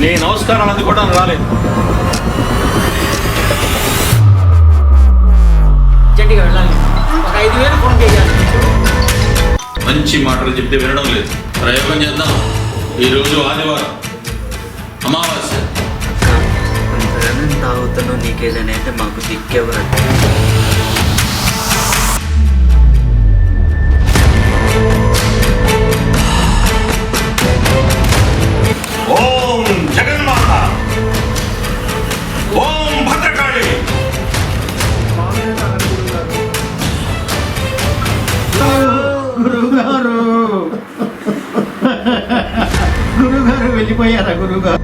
నీ నమస్కారం అది కూడా రాలేదు మంచి మాటలు చెప్తే వినడం లేదు. ప్రయోగం చేద్దాం. ఈరోజు ఆదివారం. అమావాస్య. నీకేదని అంటే అయితే మాకు దిక్కెవరంటే గురుగారు వెళ్ళిపోయారా గురుగారు?